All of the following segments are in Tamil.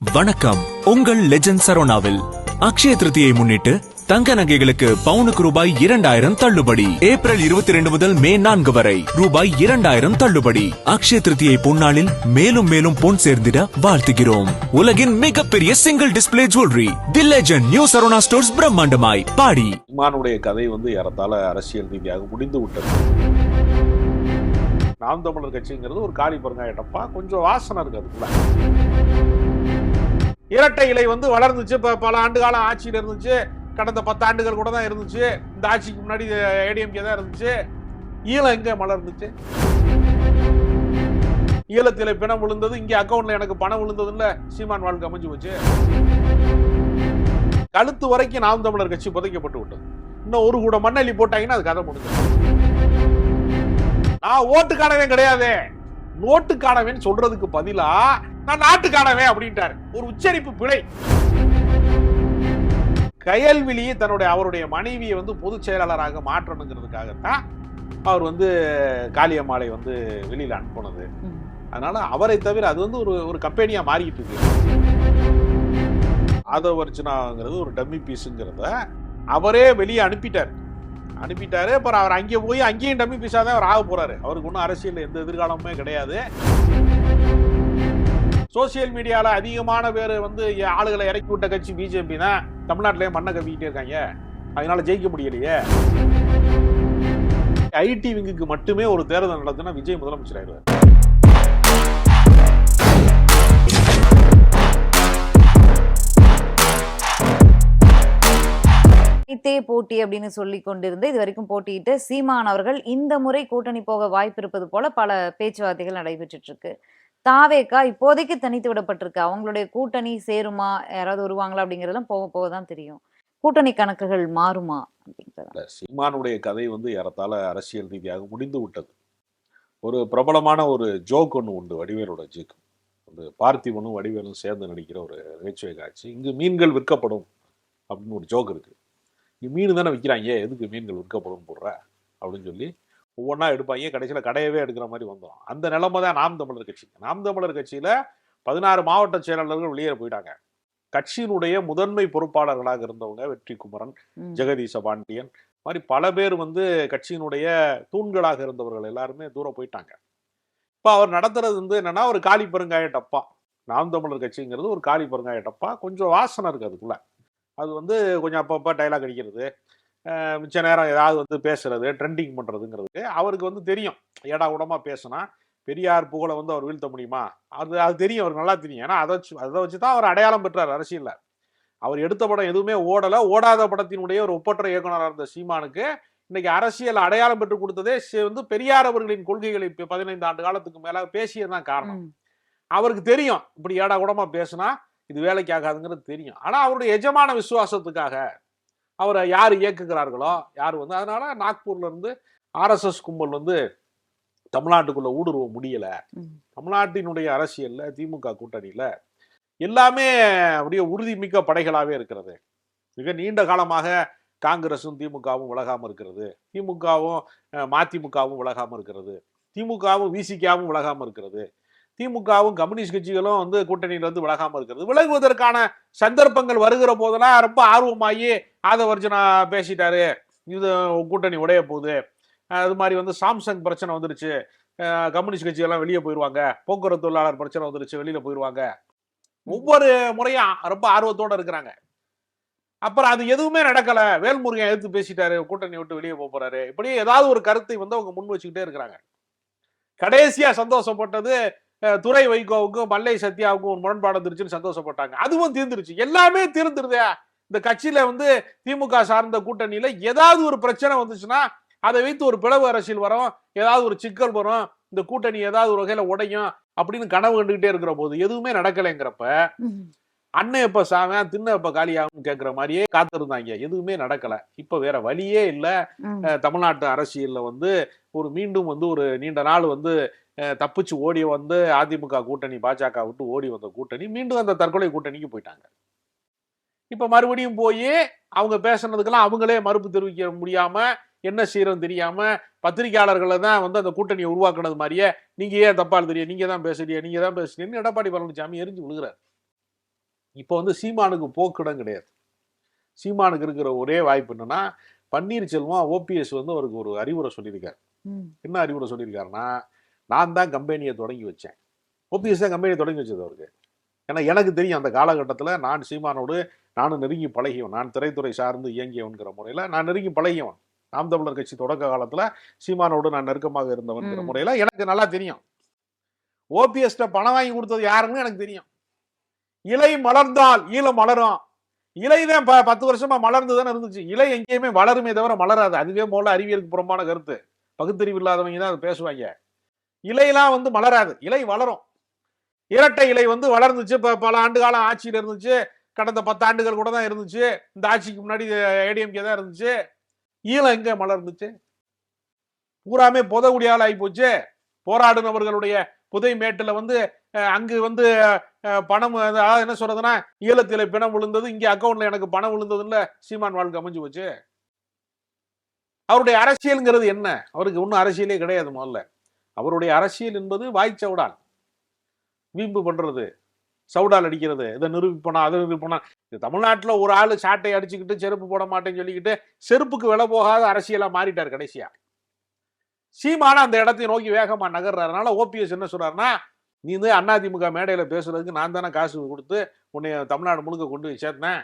வணக்கம். உங்கள் லெஜண்ட் சரோனாவில். அக்ஷய திருதியை முன்னிட்டு தங்க நகைகளுக்கு பவுனுக்கு ரூபாய் இரண்டாயிரம் தள்ளுபடி. ஏப்ரல் இருபத்தி ரெண்டு முதல் மே நான்கு வரை ரூபாய் இரண்டாயிரம் தள்ளுபடி. அக்ஷய திருதியை பொன்னாளில் மேலும் மேலும் பொன் சேர்ந்திட வாழ்த்துகிறோம். உலகின் மிகப்பெரிய single display jewellery the Legend New Saravana stores பிரம்மாண்டமாய். பாடி. மானுடைய கதை வந்து ஏறத்தாழ அரசியல் ரீதியாக முடிந்து விட்டது நாம் தமிழர் கட்சிங்கிறது ஒரு காலி பெருங்காயட்டப்பா கொஞ்சம் வாசனை இருக்கு அதுக்குள்ள. இரட்டை இலை வந்து வளர்ந்துச்சு. இப்போ பல ஆண்டு காலம் ஆட்சியில் இருந்துச்சு. கடந்த பத்தாண்டுகள் கூட தான் இருந்துச்சு. இந்த ஆட்சிக்கு முன்னாடி ஏடிஎம்கே தான் இருந்துச்சு. ஈழம் எங்கே மலர்ந்துச்சு? ஈழத்தில் பிணம் விழுந்தது. இங்கே அக்கௌண்ட்ல எனக்கு பணம் விழுந்தது இல்லை சீமான் வாழ்க்கை அமைஞ்சு போச்சு. கழுத்து வரைக்கும் நாம் தமிழர் கட்சி புதைக்கப்பட்டு விட்டது. இன்னும் ஒரு கூட மண்ணள்ளி போட்டாங்கன்னா அது கதை முடிஞ்சது நான் ஓட்டுக்கானவன் கிடையாது. நோட்டுக்கானவன் சொல்றதுக்கு பதிலா நான் நாட்டுக்கானவன் அப்படின்ட்டாரு. ஒரு உச்சரிப்பு பிழை. கயல்விழி தன்னுடைய அவருடைய மனைவியை வந்து பொதுச் செயலாளராக மாற்றணுங்கிறதுக்காகத்தான் அவர் வந்து காளியம்மாளை வந்து வெளியில அனுப்பினது. அதனால அவரை தவிர அது வந்து ஒரு ஒரு கம்பெனியா மாறிட்டு இருக்கு. ஆதவர்ச்சனாங்கிறது ஒரு டம்மி பீஸுங்கிறத அவரே வெளியே அனுப்பிட்டார். அனுப்பிட்டாரு. அப்புறம் அவர் அங்கே போய் அங்கேயும் டம்மி பீஸாக தான் அவர் ஆக போறாரு. அவருக்கு ஒன்றும் அரசியல் எந்த எதிர்காலமுமே கிடையாது. சோசியல் மீடியாவில் அதிகமான பேர் வந்து ஆளுகளை இறக்கி விட்ட கட்சி பிஜேபி தான். தமிழ்நாட்டிலேயே மண்ணை கவிக்கிட்டே இருக்காங்க. அதனால ஜெயிக்க முடியலையே. ஐடி விங்குக்கு மட்டுமே ஒரு தேர்தல் நடத்துனா விஜய் முதலமைச்சர் ஆயிடுவார். தனித்தே போட்டி அப்படின்னு சொல்லி கொண்டிருந்து இது வரைக்கும் போட்டியிட்டு சீமான் அவர்கள் இந்த முறை கூட்டணி போக வாய்ப்பு இருப்பது போல பல பேச்சுவார்த்தைகள் நடைபெற்றுட்டு இருக்கு தாவேக்கா இப்போதைக்கு தனித்து விடப்பட்டிருக்கு. அவங்களுடைய கூட்டணி சேருமா? யாராவது வருவாங்களா அப்படிங்கறதெல்லாம் போக போக தான் தெரியும். கூட்டணி கணக்குகள் மாறுமா அப்படிங்கிறது சீமானுடைய கதை வந்து ஏறத்தாழ அரசியல் ரீதியாக முடிந்து விட்டது. ஒரு பிரபலமான ஒரு ஜோக் ஒன்று உண்டு வடிவேலோட ஜோக். வந்து பார்த்திபனும் வடிவேலும் சேர்ந்து நடிக்கிற ஒரு நகைச்சுவை காட்சி இங்கு மீன்கள் விற்கப்படும் அப்படின்னு ஒரு ஜோக் இருக்கு. இங்க மீன் தானே விற்கிறாங்க எதுக்கு மீன்கள் விற்கப்படும் போடுற? அப்படின்னு சொல்லி ஒவ்வொன்றா எடுப்பாங்க கடைசியில் கடையவே எடுக்கிற மாதிரி வந்துடும் அந்த நிலைமை தான் நாம் தமிழர் கட்சி நாம் தமிழர் கட்சியில் பதினாறு மாவட்ட செயலாளர்கள் வெளியேற போயிட்டாங்க. கட்சியினுடைய முதன்மை பொறுப்பாளர்களாக இருந்தவங்க வெற்றி குமரன். ஜெகதீச பாண்டியன் மாதிரி பல பேர் வந்து கட்சியினுடைய தூண்களாக இருந்தவர்கள் எல்லாருமே தூரம் போயிட்டாங்க. இப்போ அவர் நடத்துறது வந்து என்னன்னா ஒரு காலி பெருங்காய டப்பா. நாம் தமிழர் கட்சிங்கிறது ஒரு காலி பெருங்காய டப்பா. கொஞ்சம் வாசனை இருக்கு அதுக்குள்ள. அது வந்து கொஞ்சம் அப்பப்போ டைலாக் அடிக்கிறது. மிச்ச நேரம் ஏதாவது வந்து பேசுறது ட்ரெண்டிங் பண்றதுங்கிறதுக்கு அவருக்கு வந்து தெரியும். ஏடா கூடமா பேசினா பெரியார் புகழை வந்து அவர் வீழ்த்த முடியுமா? அது அது தெரியும். அவருக்கு நல்லா தெரியும். ஏன்னா அதை வச்சு அதை வச்சு தான் அவர் அடையாளம் பெற்றார் அரசியல்ல. அவர் எடுத்த படம் எதுவுமே ஓடல. ஓடாத படத்தினுடைய ஒரு ஒப்பற்ற இயக்குனராக இருந்த சீமானுக்கு இன்னைக்கு அரசியல் அடையாளம் பெற்று கொடுத்ததே சி- வந்து பெரியார் அவர்களின் கொள்கைகளை இப்ப பதினைந்து ஆண்டு காலத்துக்கு மேல பேசியதுதான் காரணம். அவருக்கு தெரியும். இப்படி ஏடா கூடமா பேசினா இது வேலைக்கு ஆகாதுங்கிறது தெரியும். ஆனா அவருடைய எஜமான விசுவாசத்துக்காக அவரை யார் இயக்குகிறார்களோ யார் வந்து அதனால நாக்பூர்ல இருந்து ஆர்எஸ்எஸ் கும்பல் வந்து தமிழ்நாட்டுக்குள்ள ஊடுருவ முடியல. தமிழ்நாட்டினுடைய அரசியல்ல திமுக கூட்டணியில எல்லாமே அப்படியே உறுதிமிக்க படைகளாவே இருக்கிறது. மிக நீண்ட காலமாக காங்கிரஸும் திமுகவும் விலகாம இருக்கிறது. திமுகவும் மதிமுகவும் விலகாம இருக்கிறது. திமுகவும் விசிகாவும் விலகாம இருக்கிறது. திமுகவும் கம்யூனிஸ்ட் கட்சிகளும் வந்து கூட்டணியில இருந்து விலகாம இருக்கிறது. விலகுவதற்கான சந்தர்ப்பங்கள் வருகிற போதெல்லாம் ரொம்ப ஆர்வமாகி ஆதவர்ஜனா பேசிட்டாரு. இது கூட்டணி உடைய போகுது. அது மாதிரி வந்து சாம்சங் பிரச்சனை வந்துருச்சு. கம்யூனிஸ்ட் கட்சிகள்லாம் வெளியே போயிடுவாங்க போக்குவரத்து தொழிலாளர் பிரச்சனை வந்துருச்சு வெளியில போயிடுவாங்க ஒவ்வொரு முறையும் ரொம்ப ஆர்வத்தோட இருக்கிறாங்க. அப்புறம் அது எதுவுமே நடக்கல. வேல்முருகன் எதிர்த்து பேசிட்டாரு. கூட்டணி விட்டு வெளியே போப் போறாரு. இப்படி ஏதாவது ஒரு கருத்தை வந்து அவங்க முன் வச்சுக்கிட்டே இருக்கிறாங்க. கடைசியா சந்தோஷப்பட்டது துறை துரை வைகோவுக்கும் மல்லை சத்யாவுக்கும் ஒரு முரண்பாடு வந்துருச்சுன்னு சந்தோஷப்பட்டாங்க. அதுவும் தீர்ந்துருச்சு. எல்லாமே தீர்ந்துருதே. இந்த கட்சியில வந்து திமுக சார்ந்த கூட்டணியில ஏதாவது ஒரு பிரச்சனை வந்துச்சுன்னா அதை வைத்து ஒரு பிளவு அரசியல் வரும் ஏதாவது ஒரு சிக்கல் வரும் இந்த கூட்டணி ஏதாவது ஒரு வகையில உடையும் அப்படின்னு கனவு கண்டுகிட்டே இருக்கிற போது எதுவுமே நடக்கலைங்கிறப்ப அண்ணன் எப்ப சாவன் தின்ன எப்ப காலியாகும் கேட்கிற மாதிரியே காத்திருந்தாங்க. எதுவுமே நடக்கல. இப்ப வேற வழியே இல்ல. தமிழ்நாட்டு அரசியல்ல வந்து ஒரு மீண்டும் வந்து ஒரு நீண்ட நாள் வந்து தப்பிச்சு ஓடி வந்து அதிமுக கூட்டணி பாஜக விட்டு ஓடி வந்த கூட்டணி மீண்டும் அந்த தற்கொலை கூட்டணிக்கு போயிட்டாங்க. இப்ப மறுபடியும் போய் அவங்க பேசுனதுக்கெல்லாம் அவங்களே மறுப்பு தெரிவிக்க முடியாம என்ன செய்யறோம் தெரியாம பத்திரிகையாளர்களை தான் வந்து அந்த கூட்டணியை உருவாக்குனது மாதிரியே நீங்க ஏன் தப்பா தெரியும் நீங்க தான் பேசுறீங்க நீங்க தான் பேசுறீங்கன்னு எடப்பாடி பழனிசாமி எரிஞ்சு விழுகிறார். இப்போ வந்து சீமானுக்கு போக்கிடம் கிடையாது. சீமானுக்கு இருக்கிற ஒரே வாய்ப்பு என்னன்னா பன்னீர்செல்வம் ஓபிஎஸ் வந்து அவருக்கு ஒரு அறிவுரை சொல்லியிருக்காரு. என்ன அறிவுரை சொல்லியிருக்காருன்னா நான் தான் கம்பெனியை தொடங்கி வச்சேன். ஓபிஎஸ் தான் கம்பெனியை தொடங்கி வச்சது அவருக்கு. ஏன்னா எனக்கு தெரியும் அந்த காலகட்டத்தில் நான் சீமானோடு நானும் நெருங்கி பழகியவன். நான் திரைத்துறை சார்ந்து இயங்கியவன்கிற முறையில் நான் நெருங்கி பழகியவன். நாம் தமிழர் கட்சி தொடக்க காலத்தில் சீமானோடு நான் நெருக்கமாக இருந்தவன்கிற. முறையில் எனக்கு நல்லா தெரியும். ஓபிஎஸ்ட பணம் வாங்கி கொடுத்தது யாருன்னு எனக்கு தெரியும். இலை மலர்ந்தால் ஈழம் மலரும். இலை தான் ப பத்து வருஷமா மலர்ந்து தானே இருந்துச்சு. இலை எங்கேயுமே வளருமே தவிர மலராது. அதுவே போல அறிவியலுக்கு புறம்பான கருத்து. பகுத்தறிவு இல்லாதவங்க தான் அதை பேசுவாங்க. இலையெல்லாம் வந்து மலராது. இலை வளரும். இரட்டை இலை வந்து வளர்ந்துச்சு. இப்போ பல ஆண்டு காலம் ஆட்சியில் இருந்துச்சு. கடந்த பத்து ஆண்டுகள் கூட தான் இருந்துச்சு. இந்த ஆட்சிக்கு முன்னாடி ஏடிஎம்கே தான் இருந்துச்சு. ஈழம் எங்கே மலர்ந்துச்சு? பூராமே புதகுடியால் ஆகி போச்சு போராடினவர்களுடைய புதைமேட்டில் வந்து அங்கு வந்து பணம் அதாவது என்ன சொல்றதுன்னா ஈழத்தில பிணம் விழுந்தது இங்கே அக்கௌண்ட்ல எனக்கு பணம் விழுந்ததுல சீமான் வாழ்க்கை அமைஞ்சு போச்சு. அவருடைய அரசியல்ங்கிறது என்ன? அவருக்கு ஒன்றும் அரசியலே கிடையாது முதல்ல. அவருடைய அரசியல் என்பது வாய்ச்சவுடால் வீம்பு பண்றது சவுடால் அடிக்கிறது இதை நிரூபிப்பனா அதை நிரூபிப்பனா. இது தமிழ்நாட்டில் ஒரு ஆள் சாட்டை அடிச்சுக்கிட்டு செருப்பு போட மாட்டேன்னு சொல்லிக்கிட்டு செருப்புக்கு விலை போகாத அரசியலாக மாறிட்டார் கடைசியாக சீமான அந்த இடத்தை நோக்கி வேகமா நகர்றாரு. அதனால ஓபிஎஸ் என்ன சொல்றாருன்னா நீ வந்து அதிமுக மேடையில பேசுறதுக்கு நான் தானே காசு கொடுத்து உன்னை தமிழ்நாடு முழுக்க கொண்டு போய் சேர்த்தேன்.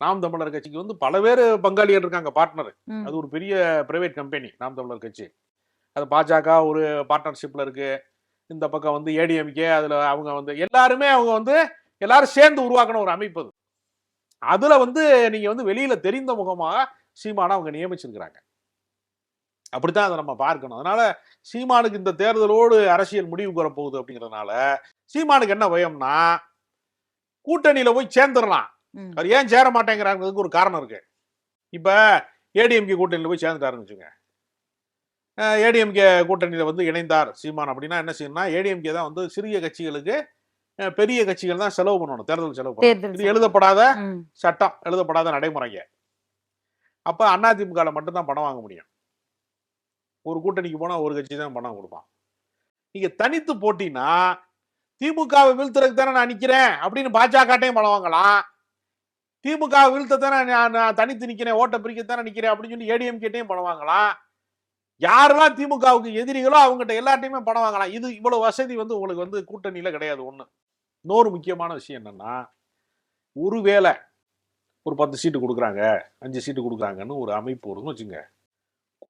நாம் தமிழர் கட்சிக்கு வந்து பல பேர் பங்காளிகள் இருக்காங்க பார்ட்னர். அது ஒரு பெரிய பிரைவேட் கம்பெனி நாம் தமிழர் கட்சி. அது பாஜக ஒரு பார்ட்னர்ஷிப்ல இருக்கு. இந்த பக்கம் வந்து ஏடிஎம்கே அதுல அவங்க வந்து எல்லாருமே அவங்க வந்து எல்லாரும் சேர்ந்து உருவாக்கின ஒரு அமைப்பு அது. அதுல வந்து நீங்க வந்து வெளியில தெரிந்த முகமாக சீமானை அவங்க நியமிச்சிருக்கிறாங்க. அப்படித்தான் அதை நம்ம பார்க்கணும். அதனால சீமானுக்கு இந்த தேர்தலோடு அரசியல் முடிவுக்கு வரப்போகுது அப்படிங்கிறதுனால சீமானுக்கு என்ன பயம்னா கூட்டணியில போய் சேர்ந்துடலாம். அவர் ஏன் சேர மாட்டேங்கிறாங்கிறதுக்கு ஒரு காரணம் இருக்கு. இப்ப ஏடிஎம்கே கூட்டணியில போய் சேர்ந்துட்டாருன்னு வச்சுங்க ஏடிஎம்கே கூட்டணியில வந்து இணைந்தார் சீமான் அப்படின்னா என்ன செய்யணும்னா ஏடிஎம்கே தான் வந்து சிறிய கட்சிகளுக்கு பெரிய கட்சிகள் தான் செலவு பண்ணணும் தேர்தல் செலவு பண்ணணும். இது எழுதப்படாத. சட்டம் எழுதப்படாத நடைமுறைங்க. அப்ப அதிமுக மட்டும்தான் பணம் வாங்க முடியும். ஒரு கூட்டணிக்கு போனால் ஒரு கட்சி தான் பணம் கொடுப்பான். நீங்கள் தனித்து போட்டினா திமுகவை வீழ்த்துறதுக்கு தானே நான் நிற்கிறேன் அப்படின்னு பாஜகட்டையும் பணம் வாங்கலாம். திமுக வீழ்த்த தானே நான் நான் தனித்து நிற்கிறேன் ஓட்டை பிரிக்கத்தானே நிற்கிறேன் அப்படின்னு சொல்லி ஏடிஎம் கிட்டையும் பணம் வாங்கலாம். யாரெல்லாம் திமுகவுக்கு எதிரிகளோ அவங்ககிட்ட எல்லார்ட்டையுமே பணம் வாங்கலாம். இது இவ்வளோ வசதி வந்து உங்களுக்கு வந்து கூட்டணியில் கிடையாது ஒன்று இன்னொரு முக்கியமான விஷயம் என்னென்னா ஒருவேளை ஒரு பத்து சீட்டு கொடுக்குறாங்க அஞ்சு சீட்டு கொடுக்குறாங்கன்னு ஒரு அமைப்பு வருதுன்னு வச்சுங்க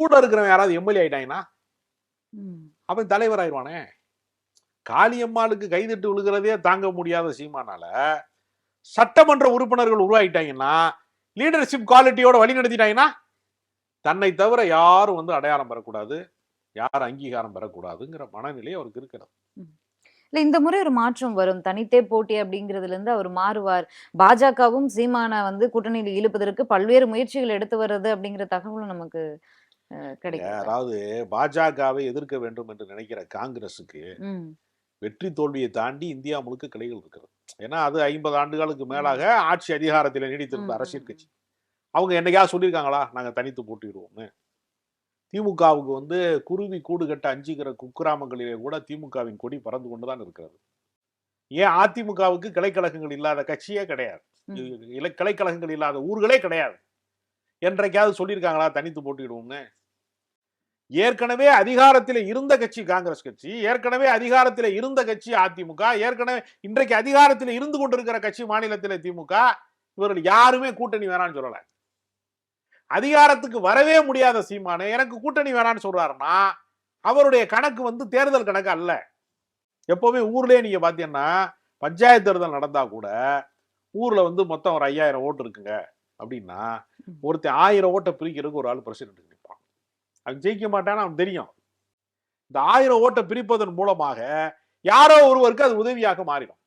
கூட இருக்கிறவன் யாராவது எம்எல்ஏ ஆயிட்டாங்கன்னா. அவன் தலைவர் ஆயிடுவானே காளியம்மாளுக்கு கைதட்டு விழுகிறதே தாங்க முடியாத சீமானால சட்டமன்ற உறுப்பினர்கள் உருவாயிட்டாங்கன்னா லீடர்ஷிப் குவாலிட்டியோட வழி நடத்திட்டாங்கன்னா தன்னை தவிர யாரும் வந்து அடையாளம் பெறக்கூடாது யார் அங்கீகாரம் பெறக்கூடாதுங்கிற மனநிலை அவருக்கு இருக்கிறது. இல்ல இந்த முறை ஒரு மாற்றம் வரும். தனித்தே போட்டி அப்படிங்கிறதுல இருந்து அவர் மாறுவார். பாஜகவும் சீமானை வந்து கூட்டணியில் இழுப்பதற்கு பல்வேறு முயற்சிகள் எடுத்து வர்றது அப்படிங்கிற தகவலும் நமக்கு கிடைக்கும். அதாவது பாஜகவை எதிர்க்க வேண்டும் என்று நினைக்கிற காங்கிரஸுக்கு. வெற்றி தோல்வியை தாண்டி இந்தியா முழுக்க கிளைகள் இருக்கிறது. ஏன்னா அது ஐம்பது ஆண்டுகளுக்கு மேலாக ஆட்சி அதிகாரத்தில் நீடித்திருந்த அரசியல் கட்சி அவங்க என்னைக்காவது சொல்லியிருக்காங்களா? நாங்க தனித்து போட்டிடுவோம்னு. திமுகவுக்கு வந்து குருவி கூடு கட்ட அஞ்சுகிற குக்கிராமங்களிலே கூட திமுகவின் கொடி பறந்து கொண்டுதான் இருக்கிறது. ஏன்? அதிமுகவுக்கு கிளைக்கழகங்கள் இல்லாத கட்சியே கிடையாது. கிளைக்கழகங்கள் இல்லாத ஊர்களே கிடையாது. என்றைக்காவது சொல்லியிருக்காங்களா? தனித்து போட்டிடுவோம்னு. ஏற்கனவே அதிகாரத்தில் இருந்த கட்சி காங்கிரஸ் கட்சி ஏற்கனவே அதிகாரத்தில் இருந்த கட்சி அதிமுக ஏற்கனவே இன்றைக்கு அதிகாரத்தில் இருந்து கொண்டிருக்கிற கட்சி மாநிலத்தில் திமுக இவர்கள் யாருமே கூட்டணி வேணாம்னு சொல்லல. அதிகாரத்துக்கு வரவே முடியாத சீமானு எனக்கு கூட்டணி வேணாம்னு சொல்றாருன்னா அவருடைய கணக்கு வந்து தேர்தல் கணக்கு அல்ல. எப்பவுமே ஊர்லயே நீங்க பாத்தீங்கன்னா பஞ்சாயத்து தேர்தல் நடந்தா கூட ஊர்ல வந்து மொத்தம் ஒரு ஐயாயிரம் ஓட்டு இருக்குங்க. அப்படின்னா ஒருத்தன் ஆயிரம் ஓட்டை பிரிக்கிறதுக்கு ஒரு ஆள் பிரசிடென்ட் அவன் ஜெயிக்க மாட்டான்னு அவன் தெரியும். இந்த ஆயிரம் ஓட்டை பிரிப்பதன் மூலமாக யாரோ ஒருவருக்கு அது உதவியாக மாறிடும்.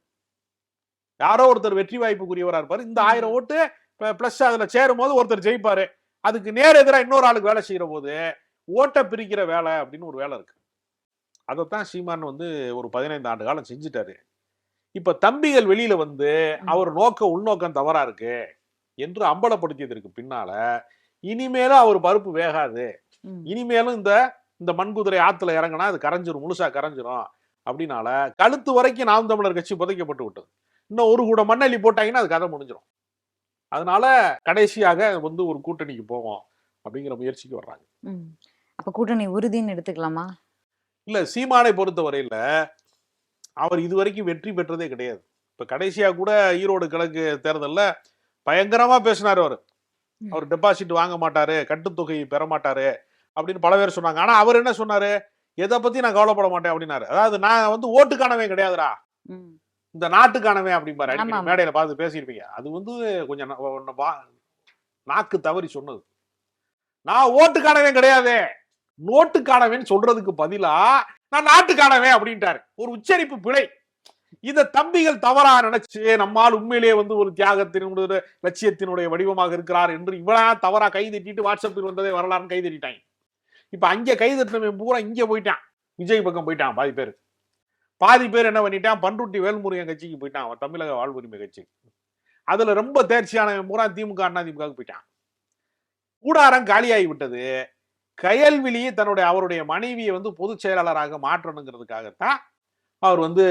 யாரோ ஒருத்தர் வெற்றி வாய்ப்புக்குரியவரா இருப்பாரு. இந்த ஆயிரம் ஓட்டு பிளஸ் அதுல சேரும் போது ஒருத்தர் ஜெயிப்பாரு. அதுக்கு நேர் எதிரா இன்னொரு ஆளுக்கு வேலை செய்யற போது ஓட்டை பிரிக்கிற வேலை அப்படின்னு ஒரு வேலை இருக்கு. அதைத்தான் சீமான் வந்து ஒரு பதினைந்து ஆண்டு காலம் செஞ்சுட்டாரு. இப்ப தம்பிகள் வெளியில வந்து அவர் நோக்க உள்நோக்கம் தவறா இருக்கு என்று அம்பலப்படுத்தியதற்கு பின்னால. இனிமேலும் அவர் பருப்பு வேகாது. இனிமேலும் இந்த இந்த மண்குதிரை ஆத்துல இறங்கினா அது கரைஞ்சிரும் முழுசா கரைஞ்சிரும் அப்படின்னால கழுத்து வரைக்கும் நாம் தமிழர் கட்சி புதைக்கப்பட்டு விட்டது. இன்னும் ஒரு கூட மண்ணள்ளி போட்டாங்கன்னா அது கதை முடிஞ்சிடும் அதனால கடைசியாக வந்து ஒரு கூட்டணிக்கு போவோம் அப்படிங்கிற முயற்சிக்கு வர்றாங்க. அப்ப கூட்டணி உறுதின்னு எடுத்துக்கலாமா? இல்ல சீமானை பொறுத்த வரையில அவர் இதுவரைக்கும் வெற்றி பெற்றதே கிடையாது. இப்ப கடைசியா கூட ஈரோடு கிழக்கு தேர்தல்ல பயங்கரமா பேசினாரு அவர். அவர் டெபாசிட் வாங்க மாட்டாரு கட்டுத்தொகை பெற மாட்டாரு. அப்படின்னு பல பேர் சொன்னாங்க. ஆனா அவர் என்ன சொன்னாரு? எதை பத்தி நான் கவலைப்பட மாட்டேன் அப்படின்னாரு. அதாவது நான் வந்து ஓட்டுக்கானவே கிடையாதுடா. இந்த நாட்டுக்கானவே அப்படிம்பாரு. மேடையில பார்த்து பேசியிருப்பீங்க. அது வந்து கொஞ்சம் நாக்கு தவறி சொன்னது. நான் ஓட்டுக்கானவே கிடையாது. நோட்டுக்கானவேன்னு சொல்றதுக்கு பதிலா நான் நாட்டுக்கானவே அப்படின்ட்டாரு. ஒரு உச்சரிப்பு பிழை. இத தம்பிகள் தவறா நினைச்சு நம்மால் உண்மையிலேயே வந்து ஒரு தியாகத்தினுடைய லட்சியத்தினுடைய வடிவமாக இருக்கிறார் என்று இவனா தவறா கை தட்டிட்டு வாட்ஸ்அப்பில் வந்ததே வரலாறுன்னு கை தட்டிட்டாங்க. இப்ப அங்க கை தட்டினவன் பூரா இங்க போயிட்டான். விஜய் பக்கம் போயிட்டான் பாதி பேர். பாதி பேர் என்ன பண்ணிட்டான்? பண்ருட்டி வேல்முருகன் கட்சிக்கு போயிட்டான். அவன் தமிழக வாழ்வுரிமை கட்சி. அதுல ரொம்ப தேர்ச்சியானவன் பூரா திமுக அண்ணா திமுகவுக்கு போயிட்டான். கூடாரம் காலியாகி விட்டது. கயல்விழி தன்னுடைய அவருடைய மனைவியை வந்து பொதுச் செயலாளராக மாற்றணுங்கிறதுக்காகத்தான் அவர் வந்து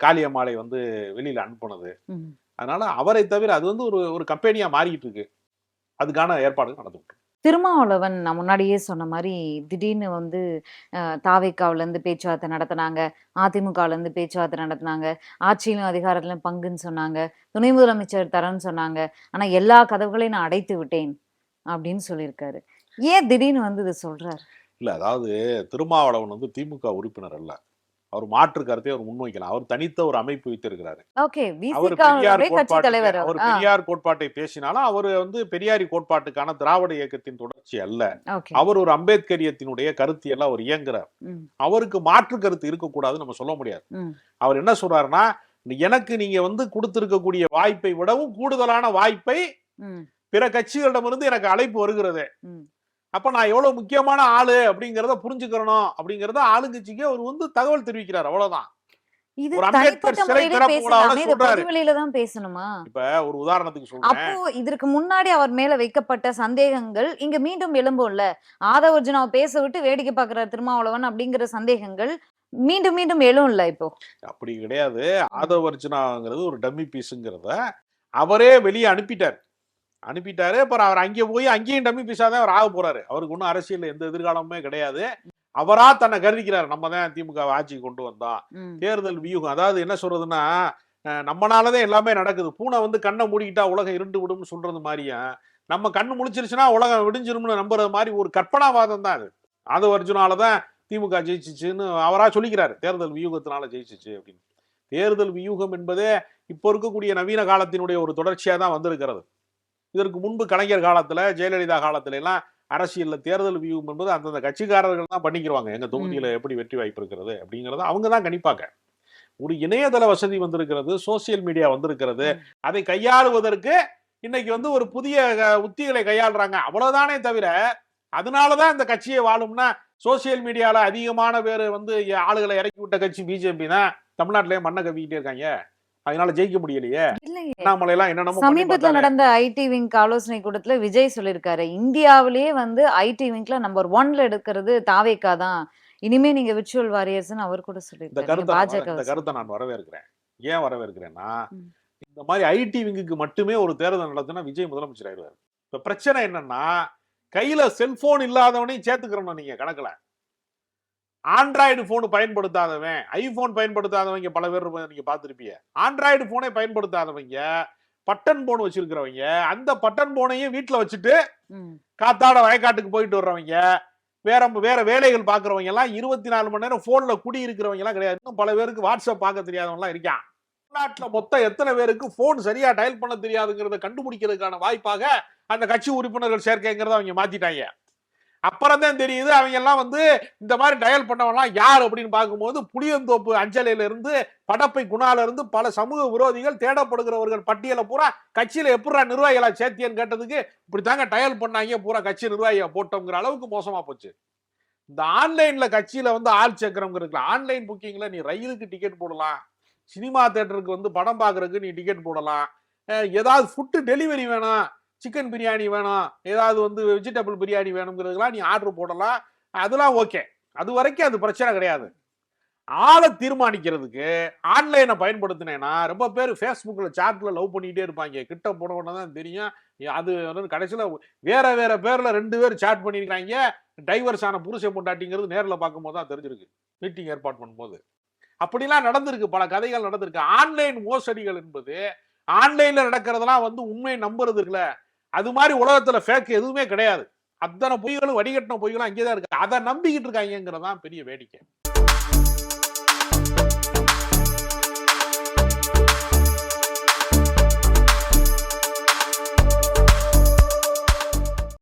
காளியம்மாளை வந்து வெளியில அனுப்புனது. அதனால அவரை தவிர அது வந்து ஒரு ஒரு கம்பெனியா மாறிட்டு இருக்கு. அதுக்கான ஏற்பாடு நடந்துட்டு. திருமாவளவன் நான் முன்னாடியே சொன்ன மாதிரி திடீர்னு வந்து அஹ், இருந்து பேச்சுவார்த்தை நடத்தினாங்க. அதிமுகவுல இருந்து பேச்சுவார்த்தை நடத்தினாங்க. ஆட்சியிலும் அதிகாரத்திலும் பங்குன்னு சொன்னாங்க. துணை முதலமைச்சர் தரேன்னு சொன்னாங்க. ஆனா எல்லா கதவுகளையும் நான் அடைத்து விட்டேன் அப்படின்னு சொல்லியிருக்காரு. ஏன் திடீர்னு வந்து இது சொல்றாரு? இல்ல அதாவது திருமாவளவன் வந்து திமுக உறுப்பினர் அல்ல. அவர் மாற்று கருத்தை அவர் முன்வைக்கலாம் அவர் தனித்த ஒரு அமைப்பு வைத்திருக்கிறாரு. அவர் பெரியார் கோட்பாட்டு அவர். அவர் பெரியார் கோட்பாட்டை பேசினாலும் அவர் வந்து பெரியாரி கோட்பாட்டுக்கான திராவிட இயக்கத்தின் தொடர்ச்சி அல்ல. அவர் ஒரு அம்பேத்கரியத்தினுடைய கருத்தியெல்லாம் அவர் இயங்குறார். அவருக்கு மாற்று கருத்து இருக்கக்கூடாதுன்னு நம்ம சொல்ல முடியாது. அவர் என்ன சொல்றாருன்னா எனக்கு நீங்க வந்து கொடுத்திருக்கக்கூடிய வாய்ப்பை விடவும் கூடுதலான வாய்ப்பை பிற கட்சிகளிடமிருந்து எனக்கு அழைப்பு வருகிறது. அப்ப நான் எவ்வளவு முக்கியமான ஆளு அப்படிங்கறத புரிஞ்சுக்கிறணும். அப்படிங்கறத ஆளுங்கட்சிக்கு அவர் வந்து தகவல் தெரிவிக்கிறார். அவ்வளவுதான். இது பேசணுமா? இப்ப ஒரு உதாரணத்துக்கு சொல்றேன். அப்போ இதற்கு முன்னாடி அவர் மேல வைக்கப்பட்ட சந்தேகங்கள் இங்க மீண்டும் எழும்பும்ல? ஆதவர்ஜுனாவை பேச விட்டு வேடிக்கை பார்க்கிறார் திருமாவளவன் அப்படிங்கிற சந்தேகங்கள் மீண்டும் மீண்டும் எழும்ல இப்போ? அப்படி கிடையாது. ஆதவர்ஜுனாங்கிறது ஒரு டம்மி பீஸுங்கிறத அவரே வெளியே அனுப்பிட்டார். அனுப்பிட்டாரு. அப்புறம் அவர் அங்கே போய் அங்கேயும் டம்மி பீஸா தான் அவர் ஆக போறாரு. அவருக்கு ஒன்றும் அரசியல் எந்த எதிர்காலமுமே கிடையாது. அவரா தன்னை கருதிக்கிறார். நம்ம தான் திமுக ஆட்சிக்கு கொண்டு வந்தோம் தேர்தல் வியூகம். அதாவது என்ன சொல்றதுன்னா அஹ், நம்மனாலதான் எல்லாமே நடக்குது. பூனை வந்து கண்ணை மூடிக்கிட்டா உலகம் இருண்டு விடும்னு சொல்றது மாதிரியும் நம்ம கண்ணு முழிச்சிருச்சுன்னா உலகம் விடிஞ்சிரும்னு நம்புறது மாதிரி ஒரு கற்பனாவாதம் தான் அது. அது அர்ஜுனால தான் திமுக ஜெயிச்சிச்சுன்னு அவரா சொல்லிக்கிறாரு. தேர்தல் வியூகத்தினால ஜெயிச்சிச்சு அப்படின்னு. தேர்தல் வியூகம் என்பதே இப்போ இருக்கக்கூடிய நவீன காலத்தினுடைய ஒரு தொடர்ச்சியா தான் வந்திருக்கிறது. இதற்கு முன்பு கலைஞர் காலத்துல ஜெயலலிதா காலத்துல எல்லாம் அரசியல்ல தேர்தல் வியூகம் என்பது அந்தந்த கட்சிக்காரர்கள் தான் பண்ணிக்கிருவாங்க. எங்க தொகுதியில எப்படி வெற்றி வாய்ப்பு இருக்கிறது அப்படிங்கறத அவங்க தான் கணிப்பாங்க. ஒரு இணையதள வசதி வந்திருக்கிறது சோசியல் மீடியா வந்திருக்கிறது. அதை கையாளுவதற்கு இன்னைக்கு வந்து ஒரு புதிய உத்திகளை கையாளுறாங்க. அவ்வளவுதானே தவிர அதனாலதான் இந்த கட்சியை வாழும்னா சோசியல் மீடியால அதிகமான பேர் வந்து ஆளுகளை இறக்கி விட்ட கட்சி பிஜேபி தான். தமிழ்நாட்டிலேயே மண்ணை கவிக்கிட்டே இருக்காங்க. அதனால ஜெயிக்க முடியலையே. இல்லையே. அண்ணாமலை எல்லாம் என்னென்னமோ பண்ணி சமீபத்துல. நடந்த ஐடி விங்க் ஆலோசனை கூட்டத்துல விஜய் சொல்லியிருக்காரு இந்தியாவிலேயே வந்து ஐடி விங்க்ல நம்பர் ஒன்ல எடுக்கிறது தாவேக்கா தான். இனிமே நீங்க விர்ச்சுவல் வாரியர்ஸ்னு அவர் கூட இந்த சொல்லியிருக்காரு. பாஜக இந்த கருத்தை நான் வரவேற்கிறேன். ஏன் வரவேற்கிறேன்னா. இந்த மாதிரி ஐடி விங்குக்கு மட்டுமே ஒரு தேர்தல் நடத்தினா விஜய் முதலமைச்சர் ஆயிடுவார். இப்ப பிரச்சனை என்னன்னா கையில செல்போன் இல்லாதவனையும் சேர்த்துக்கிறோம் நீங்க கணக்குல. ஆண்ட்ராய்டு போன் பயன்படுத்தாதவன் ஐபோன் பயன்படுத்தாதவங்க பல பேர் இருப்பாங்க, நீங்க பார்த்திருப்பீங்க. ஆண்ட்ராய்டு போனே பயன்படுத்தாதவங்க பட்டன் போன் வச்சிருக்கிறவங்க அந்த பட்டன் போனையும் வீட்டுல வச்சுட்டு காத்தாட வயக்காட்டுக்கு போயிட்டு வர்றவங்க வேற வேற வேலைகள் பாக்குறவங்க எல்லாம் இருபத்தி நாலு மணி நேரம் போன்ல குடி இருக்கிறவங்க எல்லாம் கிடையாது. இன்னும் பல பேருக்கு வாட்ஸ்அப் பார்க்க தெரியாதவங்க எல்லாம் இருக்கான். தமிழ்நாட்டுல மொத்தம் எத்தனை பேருக்கு போன் சரியா டயல் பண்ண தெரியாதுங்கிறத கண்டுபிடிக்கிறதுக்கான வாய்ப்பாக அந்த கட்சி உறுப்பினர்கள் சேர்க்கைங்கிறத அவங்க மாத்திட்டாங்க. அப்புறம் தான் தெரியுது அவங்க எல்லாம் வந்து இந்த மாதிரி டயல் பண்ணவங்கலாம் யார் அப்படின்னு பார்க்கும்போது புளியந்தோப்பு அஞ்சலையில இருந்து படப்பை குணால இருந்து பல சமூக விரோதிகள் தேடப்படுகிறவர்கள் பட்டியலை பூரா கட்சியில எப்படா நிர்வாகிகளா சேர்த்தியன்னு கேட்டதுக்கு இப்படித்தாங்க டயல் பண்ணாங்க பூரா கட்சி நிர்வாகியை போட்டோங்கிற அளவுக்கு மோசமா போச்சு. இந்த ஆன்லைன்ல கட்சியில வந்து ஆள் சேர்க்கிறவங்க ஆன்லைன் புக்கிங்ல நீ ரயிலுக்கு டிக்கெட் போடலாம் சினிமா தேட்டருக்கு வந்து படம் பார்க்கறதுக்கு நீ டிக்கெட் போடலாம் ஏதாவது ஃபுட்டு டெலிவரி வேணாம் சிக்கன் பிரியாணி வேணும். ஏதாவது வந்து வெஜிடபிள் பிரியாணி வேணுங்கிறதுலாம் நீ ஆர்டர் போடலாம். அதெல்லாம் ஓகே அது வரைக்கும் அது பிரச்சனை கிடையாது. ஆளை தீர்மானிக்கிறதுக்கு ஆன்லைனை பயன்படுத்தினேன்னா ரொம்ப பேர் ஃபேஸ்புக்கில் சாட்டில் லவ் பண்ணிக்கிட்டே இருப்பாங்க. கிட்ட போன உடனே தான் தெரியும் அது வந்து கடைசியில் வேற வேற பேரில் ரெண்டு பேர் சாட் பண்ணியிருக்காங்க டைவர்ஸ் ஆன புருஷ பொண்டாட்டிங்கிறது நேரில் பார்க்கும்போது தான் தெரிஞ்சிருக்கு. மீட்டிங் ஏற்பாடு பண்ணும்போது. அப்படிலாம் நடந்திருக்கு. பல கதைகள் நடந்திருக்கு. ஆன்லைன் மோசடிகள் என்பது ஆன்லைனில் நடக்கிறதெல்லாம் வந்து உண்மையை நம்புறது இருக்குல்ல அது மாதிரி உலகத்துல ஃபேக் எதுவுமே கிடையாது. அத்தனை பொய்களும் வடிகட்டின பொய்களும் அங்கேதான் இருக்கு. அதை நம்பிக்கிட்டு இருக்காங்கிறதான் பெரிய வேடிக்கை.